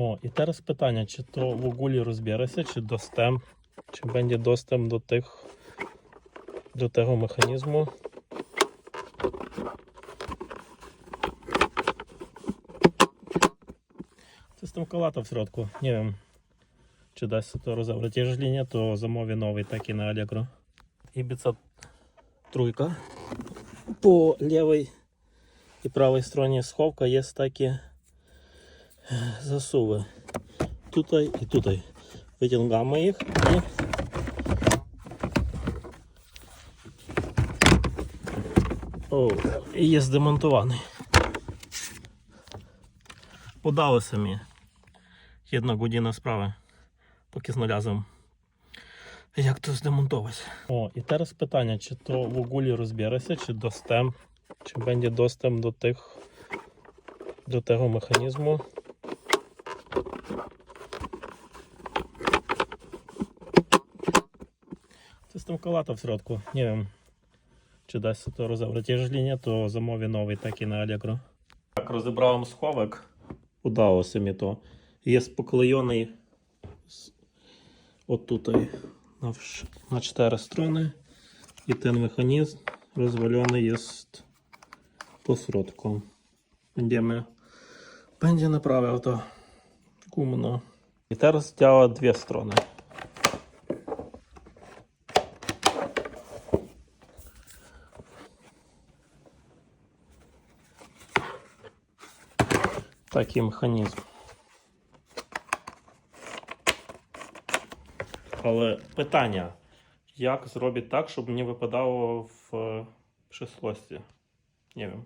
О, і teraz питання, чи то в ogóle розбереться, чи достем, чи буде достем до тих до того механізму. Це калата в środku. Nie wiem, czy da się to rozebrać. Jeżeli nie, to zamówię nowy taki na Allegro. Ibiza trójka. Po lewej i prawej stronie schowka jest zasuwy. Tutaj i tutaj. Wyciągamy ich i o, i jest demontowany. Подалося мені. Jedna godzina справи, поки знalazłem. Як то здемонтувати? О, і зараз питання, чи то в ogóle розбереться, чи достем, чи буде достем до тих до того механізму. Тим калата в środku. Nie wiem, чи дасть się to rozebrać. Jeżeli nie, to zamówię nowy taki na Allegro. Так, розібрałem сховок. Udało mi to. Jest poklejony z- od tutaj na, wsz- na cztery strony i ten mechanizm rozwalony jest po środku. Będziemy będzie naprawiał to gumno. I Такий механізм. Але питання, як зробити так, щоб не випадало в е, прислості? Не wiem.